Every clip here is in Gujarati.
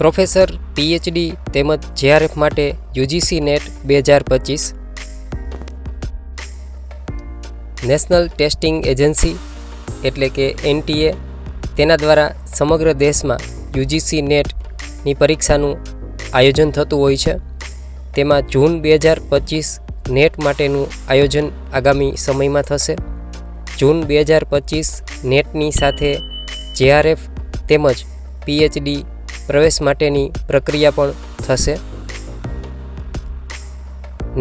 પ્રોફેસર પીએચડી તેમજ જેઆરએફ માટે યુજીસી નેટ બે હજાર પચીસ. નેશનલ ટેસ્ટિંગ એજન્સી એટલે કે એનટીએ તેના દ્વારા સમગ્ર દેશમાં યુજીસી નેટની પરીક્ષાનું આયોજન થતું હોય છે. તેમાં જૂન બે હજાર પચીસ નેટ માટેનું આયોજન આગામી સમયમાં થશે. જૂન બે હજાર પચીસ નેટની સાથે જેઆરએફ તેમજ પીએચડી પ્રવેશ માટેની પ્રક્રિયા પણ થશે.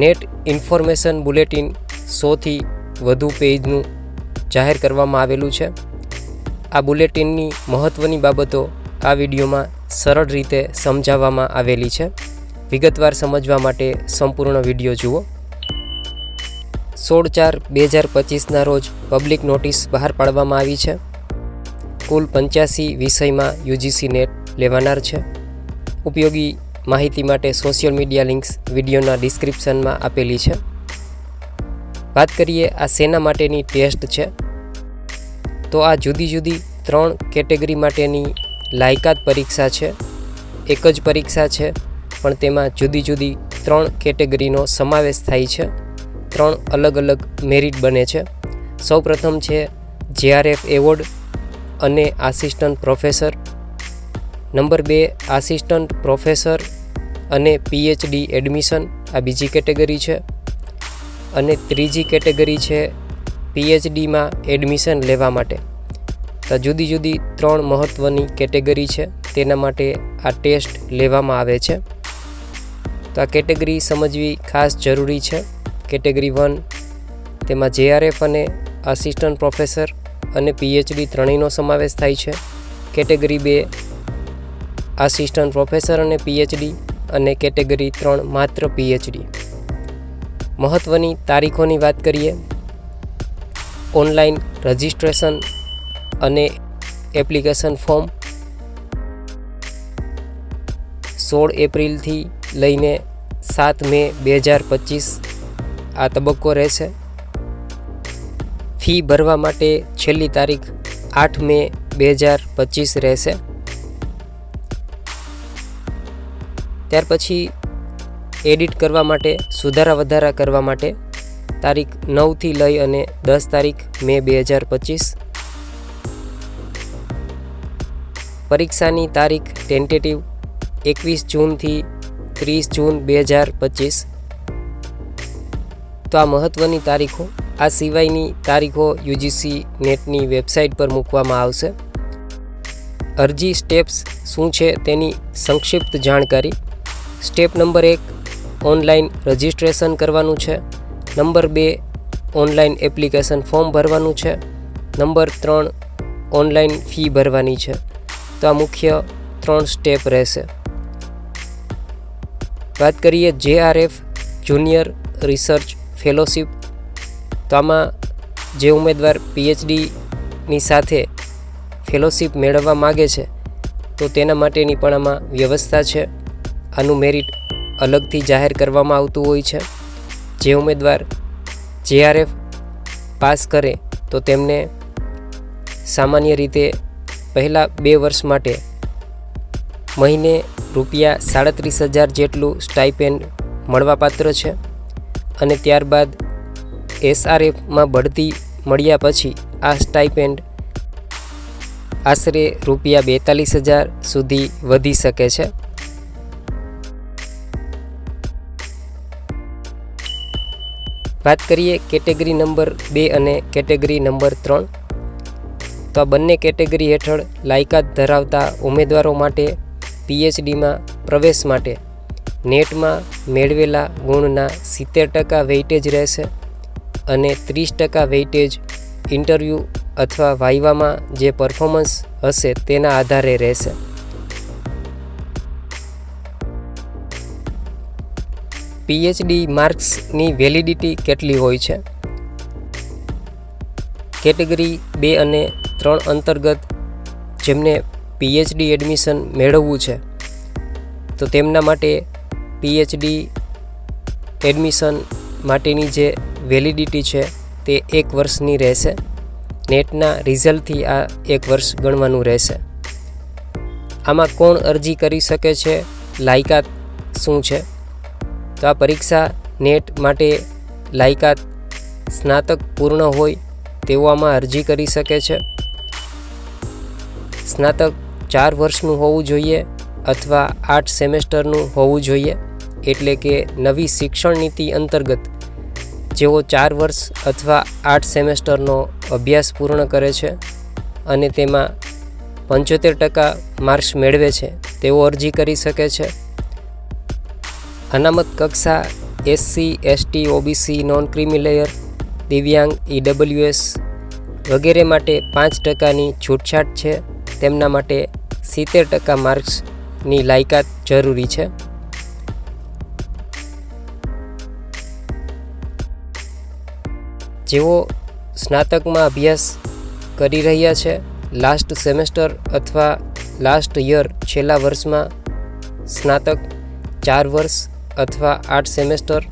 નેટ ઇન્ફોર્મેશન બુલેટિન સોથી વધુ પેજનું જાહેર કરવામાં આવેલું છે. આ બુલેટિનની મહત્ત્વની બાબતો આ વિડીયોમાં સરળ રીતે સમજાવવામાં આવેલી છે. વિગતવાર સમજવા માટે સંપૂર્ણ વીડિયો જુઓ. સોળ ચાર બે હજાર પચીસના રોજ પબ્લિક નોટિસ બહાર પાડવામાં આવી છે. કુલ પંચ્યાસી વિષયમાં યુજીસી નેટ લેવાનાર છે. ઉપયોગી માહિતી માટે સોશિયલ મીડિયા લિંક્સ વિડીયોના ડિસ્ક્રિપ્શનમાં આપેલી છે. વાત કરીએ આ સેના માટેની ટેસ્ટ છે. તો આ જુદી જુદી ત્રણ કેટેગરી માટેની લાયકાત પરીક્ષા છે. એક જ પરીક્ષા છે, પણ તેમાં જુદી જુદી ત્રણ કેટેગરીનો સમાવેશ થાય છે. ત્રણ અલગ અલગ મેરિટ બને છે. સૌપ્રથમ છે જેઆરએફ એવોર્ડ અને આસિસ્ટન્ટ પ્રોફેસર નંબર બે, આસિસ્ટન્ટ પ્રોફેસર અને પીએચડી એડમિશન આ બીજી કેટેગરી છે. અને ત્રીજી કેટેગરી છે પીએચડીમાં એડમિશન લેવા માટે. તો જુદી જુદી ત્રણ મહત્ત્વની કેટેગરી છે, તેના માટે આ ટેસ્ટ લેવામાં આવે છે. તો આ કેટેગરી સમજવી ખાસ જરૂરી છે. કેટેગરી વન, તેમાં જેઆરએફ અને આસિસ્ટન્ટ પ્રોફેસર અને પીએચડી ત્રણેયનો સમાવેશ થાય છે. કેટેગરી બે આસિસ્ટન્ટ પ્રોફેસર અને પીએચડી અને કેટેગરી ત્રણ માત્ર પીએચડી. મહત્ત્વની તારીખોની વાત કરીએ. ઓનલાઈન રજિસ્ટ્રેશન અને એપ્લિકેશન ફોર્મ. સોળ એપ્રિલથી લઈને સાત મે બે હજાર પચીસ આ તબક્કો રહેશે. ફી ભરવા માટે છેલ્લી તારીખ આઠ મે બે હજાર પચીસ રહેશે. ત્યાર પછી એડિટ કરવા માટે, સુધારા વધારા કરવા માટે તારીખ નવથી લઈ અને દસ તારીખ મે બે હજાર પચીસ. પરીક્ષાની તારીખ ટેન્ટેટિવ એકવીસ જૂનથી ત્રીસ જૂન બે હજાર પચીસ. તો આ મહત્ત્વની તારીખો, આ સિવાયની તારીખો યુજીસી નેટની વેબસાઇટ પર મૂકવામાં આવશે. અરજી સ્ટેપ્સ શું છે તેની સંક્ષિપ્ત જાણકારી. સ્ટેપ નંબર એક, ઓનલાઈન રજિસ્ટ્રેશન કરવાનું છે. નંબર બે, ઓનલાઈન એપ્લિકેશન ફોર્મ ભરવાનું છે. નંબર ત્રણ, ઓનલાઈન ફી ભરવાની છે. તો આ મુખ્ય ત્રણ સ્ટેપ રહેશે. વાત કરીએ જેઆરએફ, જુનિયર રિસર્ચ ફેલોશિપ. તો આમાં જે ઉમેદવાર પીએચડીની સાથે ફેલોશિપ મેળવવા માગે છે, તો તેના માટેની પણ આમાં વ્યવસ્થા છે. આનું મેરિટ અલગથી જાહેર કરવામાં આવતું હોય છે. જે ઉમેદવાર જેઆરએફ પાસ કરે તો તેમને સામાન્ય રીતે પહેલાં બે વર્ષ માટે મહિને રૂપિયા સાડત્રીસ હજાર જેટલું સ્ટાઇપેન્ડ મળવાપાત્ર છે અને ત્યારબાદ એસઆરએફમાં બઢતી મળ્યા પછી આ સ્ટાઇપેન્ડ આશરે રૂપિયા બેતાલીસ હજાર સુધી વધી શકે છે. વાત કરીએ કેટેગરી નંબર બે અને કેટેગરી નંબર ત્રણ. તો આ બંને કેટેગરી હેઠળ લાયકાત ધરાવતા ઉમેદવારો માટે, પીએચડીમાં પ્રવેશ માટે નેટમાં મેળવેલા ગુણના સિત્તેર ટકા વેઇટેજ રહેશે અને ત્રીસ ટકા વેઇટેજ ઇન્ટરવ્યૂ અથવા વાઇવામાં જે પરફોર્મન્સ હશે તેના આધારે રહેશે. પીએચડી માર્ક્સની વેલિડિટી કેટલી હોય છે? કેટેગરી બે અને ત્રણ અંતર્ગત જેમને પીએચડી એડમિશન મેળવવું છે, તો તેમના માટે પીએચડી એડમિશન માટેની જે વેલિડિટી છે તે એક વર્ષની રહેશે. નેટના રિઝલ્ટથી આ એક વર્ષ ગણવાનું રહેશે. આમાં કોણ અરજી કરી શકે છે? લાયકાત શું છે? તો આ પરીક્ષા નેટ માટે લાયકાત સ્નાતક પૂર્ણ હોય તેઓ આમાં અરજી કરી શકે છે. સ્નાતક ચાર વર્ષનું હોવું જોઈએ અથવા આઠ સેમેસ્ટરનું હોવું જોઈએ એટલે કે નવી શિક્ષણ નીતિ અંતર્ગત જેઓ ચાર વર્ષ અથવા આઠ સેમેસ્ટરનો અભ્યાસ પૂર્ણ કરે છે અને તેમાં પંચોતેર ટકા માર્ક્સ મેળવે છે તેઓ અરજી કરી શકે છે. અનામત કક્ષા, SC, ST, OBC, non creamy layer, દિવ્યાંગ ઈડબ્લ્યુએસ વગેરે માટે પાંચ ટકાની છૂટછાટ છે. તેમના માટે સિત્તેર ટકા માર્ક્સની લાયકાત જરૂરી છે. જેઓ સ્નાતકમાં અભ્યાસ કરી રહ્યા છે, લાસ્ટ સેમેસ્ટર અથવા લાસ્ટ યર છેલ્લા વર્ષમાં સ્નાતક ચાર વર્ષ અથવા આઠ સેમેસ્ટર.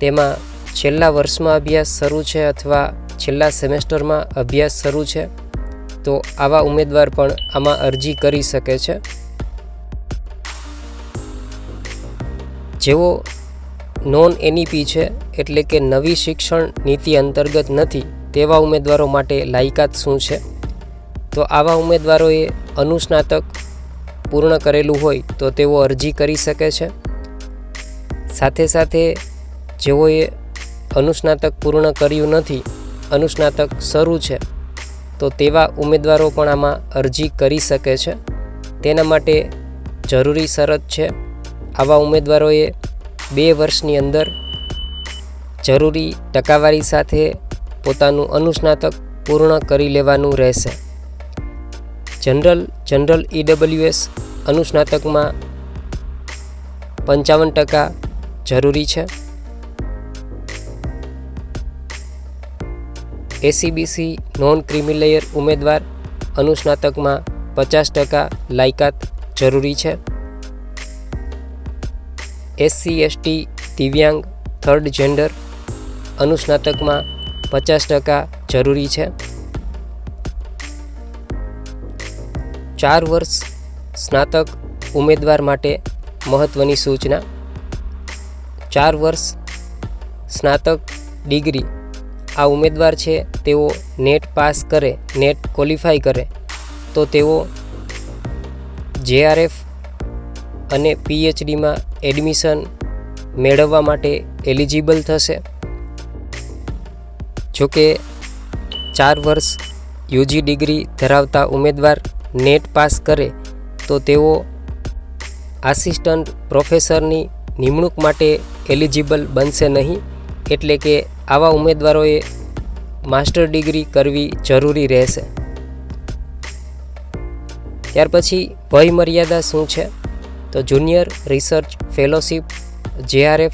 તેમાં છેલ્લા વર્ષમાં અભ્યાસ શરૂ છે અથવા છેલ્લા સેમેસ્ટરમાં અભ્યાસ શરૂ છે, તો આવા ઉમેદવાર પણ આમાં અરજી કરી શકે છે. જેઓ નોન એનઈપી છે એટલે કે નવી શિક્ષણ નીતિ અંતર્ગત નથી, તેવા ઉમેદવારો માટે લાયકાત શું છે? તો આવા ઉમેદવારોએ અનુસ્નાતક પૂર્ણ કરેલું હોય તો તેઓ અરજી કરી શકે છે. સાથે સાથે જેઓએ અનુસ્નાતક પૂર્ણ કર્યું નથી, અનુસ્નાતક શરૂ છે, તો તેવા ઉમેદવારો પણ આમાં અરજી કરી શકે છે. તેના માટે જરૂરી શરત છે, આવા ઉમેદવારોએ બે વર્ષની અંદર જરૂરી ટકાવારી સાથે પોતાનું અનુસ્નાતક પૂર્ણ કરી લેવાનું રહેશે. જનરલ જનરલ ઈડબ્લ્યુએસ અનુસ્નાતકમાં પંચાવન ટકા જરૂરી છે? એસીબીસી નોન ક્રિમિલેયર ઉમેદવાર અનુસ્નાતકમાં પચાસ ટકા લાયકાત જરૂરી છે? એસસી એસટી દિવ્યાંગ થર્ડ જેન્ડર અનુસ્નાતકમાં પચાસ ટકા જરૂરી છે? ચાર વર્ષ સ્નાતક ઉમેદવાર માટે મહત્ત્વની સૂચના ચાર વર્ષ સ્નાતક ડિગ્રી. આ ઉમેદવાર છે, તેઓ નેટ પાસ કરે, નેટ ક્વોલિફાય કરે, તો તેઓ જેઆરએફ અને પીએચડીમાં એડમિશન મેળવવા માટે એલિજિબલ થશે. જોકે, ચાર વર્ષ યુજી ડિગ્રી ધરાવતા ઉમેદવાર નેટ પાસ કરે, તો તેઓ આસિસ્ટન્ટ પ્રોફેસરની નિમણૂક માટે એલિજિબલ બનશે નહીં, એટલે કે આવા ઉમેદવારોએ માસ્ટર ડિગ્રી કરવી જરૂરી રહેશે. ત્યાર પછી વય મર્યાદા શું છે? તો જુનિયર રિસર્ચ ફેલોશિપ જેઆરએફ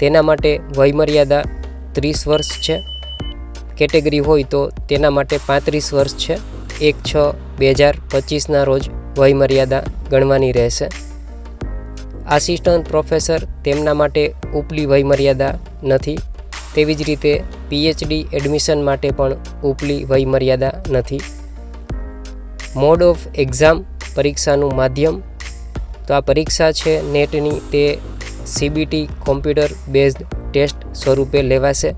તેના માટે વયમર્યાદા ત્રીસ વર્ષ છે. કેટેગરી હોય તો તેના માટે પાંત્રીસ વર્ષ છે. એક છ બે હજાર પચીસના રોજ વયમર્યાદા ગણવાની રહેશે. આસિસ્ટન્ટ પ્રોફેસર તેમના માટે ઉપલી વયમર્યાદા નથી. તેવી જ રીતે પીએચડી એડમિશન માટે પણ ઉપલી વયમર્યાદા નથી. મોડ ઓફ એક્ઝામ પરીક્ષાનું માધ્યમ. તો આ પરીક્ષા છે નેટની તે સીબીટી કોમ્પ્યુટર બેઝડ ટેસ્ટ સ્વરૂપે લેવાશે.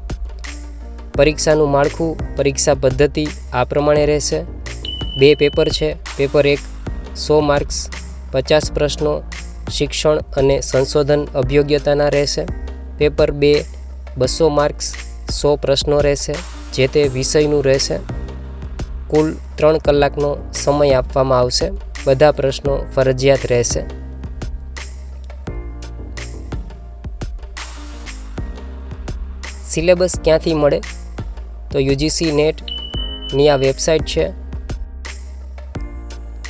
પરીક્ષાનું માળખું, પરીક્ષા પદ્ધતિ આ પ્રમાણે રહેશે. બે પેપર છે, પેપર એક સો માર્ક્સ, પચાસ પ્રશ્નો શિક્ષણ અને સંશોધન અભ્યોગ્યતાના રહેશે. પેપર બે, બસો માર્ક્સ, સો પ્રશ્નો રહેશે, જે તે વિષયનું રહેશે. કુલ ત્રણ કલાકનો સમય આપવામાં આવશે. બધા પ્રશ્નો ફરજિયાત રહેશે. સિલેબસ ક્યાંથી મળે? તો યુજીસી નેટની આ વેબસાઇટ છે.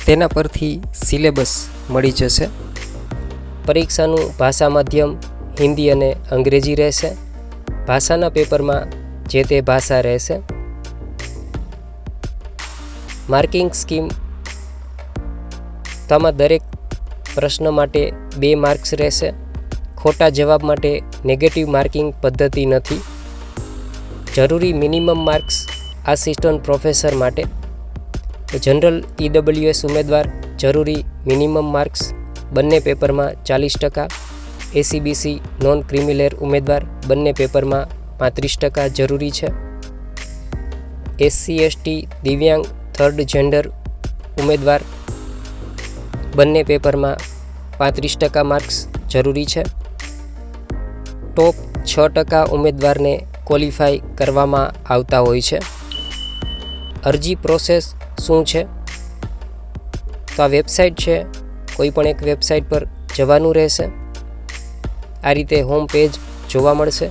તેના પરથી સિલેબસ મળી જશે. પરીક્ષાનું ભાષા માધ્યમ હિન્દી અને અંગ્રેજી રહેશે. ભાષાના પેપરમાં જે તે ભાષા રહેશે. માર્કિંગ સ્કીમ તો દરેક પ્રશ્ન માટે બે માર્ક્સ રહેશે. ખોટા જવાબ માટે નેગેટિવ માર્કિંગ પદ્ધતિ નથી. જરૂરી મિનિમમ માર્ક્સ આસિસ્ટન્ટ પ્રોફેસર માટે. જનરલ ઈડબ્લ્યુએસ ઉમેદવાર જરૂરી મિનિમમ માર્ક્સ બંને પેપરમાં ચાલીસ ટકા એસીબીસી નોન ક્રિમિલેર ઉમેદવાર બંને પેપરમાં પાંત્રીસ ટકા જરૂરી છે. એસસી એસટી દિવ્યાંગ થર્ડ જેન્ડર ઉમેદવાર બંને પેપરમાં પાંત્રીસ ટકા માર્ક્સ જરૂરી છે. ટોપ છ ટકા ઉમેદવારને ક્વોલિફાય કરવામાં આવતા હોય છે. અરજી પ્રોસેસ શું છે? તો આ વેબસાઇટ છે કોઈ પણ એક વેબસાઇટ પર જવાનું રહેશે. આ રીતે હોમ પેજ જોવા મળશે.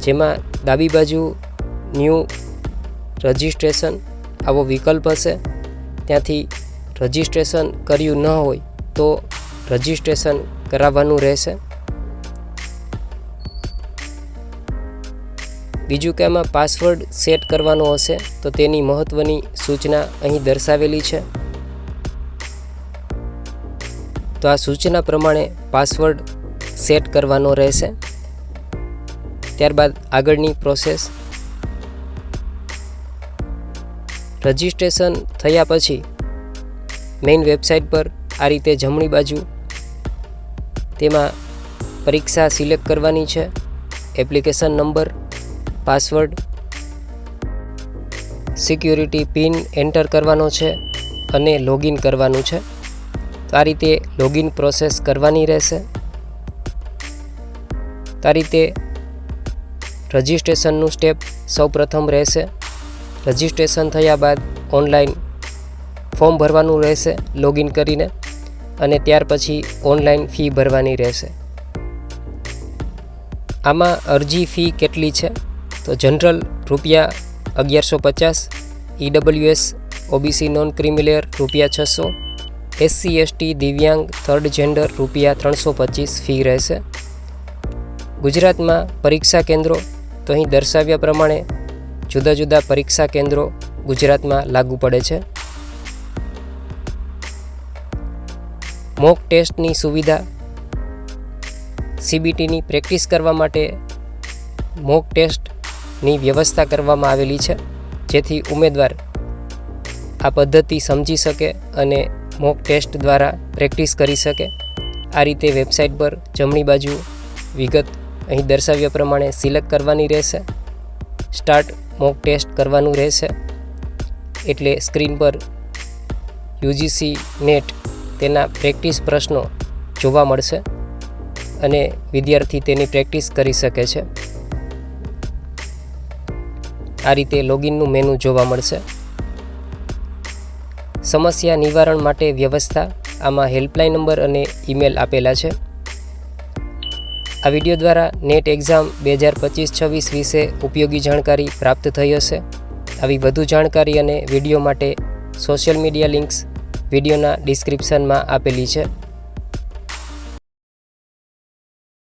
જેમાં ડાબી બાજુ ન્યૂ રજિસ્ટ્રેશન આવો વિકલ્પ હશે. ત્યાંથી રજિસ્ટ્રેશન કર્યું ન હોય તો રજિસ્ટ્રેશન કરાવવાનું રહેશે. બીજું કે આમાં પાસવર્ડ સેટ કરવાનો હશે તો તેની મહત્ત્વની સૂચના અહીં દર્શાવેલી છે. તો આ સૂચના પ્રમાણે પાસવર્ડ સેટ કરવાનો રહેશે. ત્યારબાદ આગળની પ્રોસેસ રજિસ્ટ્રેશન થયા પછી મેઇન વેબસાઇટ પર આ રીતે જમણી બાજુ તેમાં પરીક્ષા સિલેક્ટ કરવાની છે. Application number password security pin enter કરવાનો છે અને લોગિન કરવાનું છે. તો આ રીતે લોગિન પ્રોસેસ કરવાની રહેશે. તો આ રીતે રજિસ્ટ્રેશનનું સ્ટેપ સૌપ્રથમ રહેશે. રજિસ્ટ્રેશન થયા બાદ ઓનલાઈન ફોર્મ ભરવાનું રહેશે લોગિન કરીને અને ત્યાર પછી ઓનલાઈન ફી ભરવાની રહેશે. આમાં અરજી ફી કેટલી છે? તો જનરલ રૂપિયા અગિયારસો પચાસ ઈડબ્લ્યુએસ ઓબીસી નોન ક્રિમિલેયર રૂપિયા છસો એસસી, એસટી, દિવ્યાંગ, થર્ડ જેન્ડર રૂપિયા ત્રણસો પચીસ ફી રહેશે. ગુજરાતમાં પરીક્ષા કેન્દ્રો તો અહીં દર્શાવ્યા પ્રમાણે જુદા જુદા પરીક્ષા કેન્દ્રો ગુજરાતમાં લાગુ પડે છે. મોક ટેસ્ટની સુવિધા સીબીટીની પ્રેક્ટિસ કરવા માટે મોક ટેસ્ટની વ્યવસ્થા કરવામાં આવેલી છે, જેથી ઉમેદવાર આ પદ્ધતિ સમજી શકે અને મોક ટેસ્ટ દ્વારા પ્રેક્ટિસ કરી શકે. આ રીતે વેબસાઇટ પર જમણી બાજુ વિગત અહીં દર્શાવ્યા પ્રમાણે સિલેક્ટ કરવાની રહેશે. સ્ટાર્ટ મોક ટેસ્ટ કરવાનું રહેશે. એટલે સ્ક્રીન પર યુજીસી નેટ તેના પ્રેક્ટિસ પ્રશ્નો જોવા મળશે અને વિદ્યાર્થી તેની પ્રેક્ટિસ કરી શકે છે. આ રીતે લોગિનનું મેનુ જોવા મળશે. સમસ્યા નિવારણ માટે વ્યવસ્થા આમાં હેલ્પલાઇન નંબર અને ઈમેલ આપેલા છે. આ વીડિયો દ્વારા નેટ એક્ઝામ બે હજાર પચીસ છવ્વીસ વિશે ઉપયોગી જાણકારી પ્રાપ્ત થઈ હશે. આવી વધુ જાણકારી અને વીડિયો માટે સોશિયલ મીડિયા લિંક્સ વિડીયોના ડિસ્ક્રિપ્શનમાં આપેલી છે.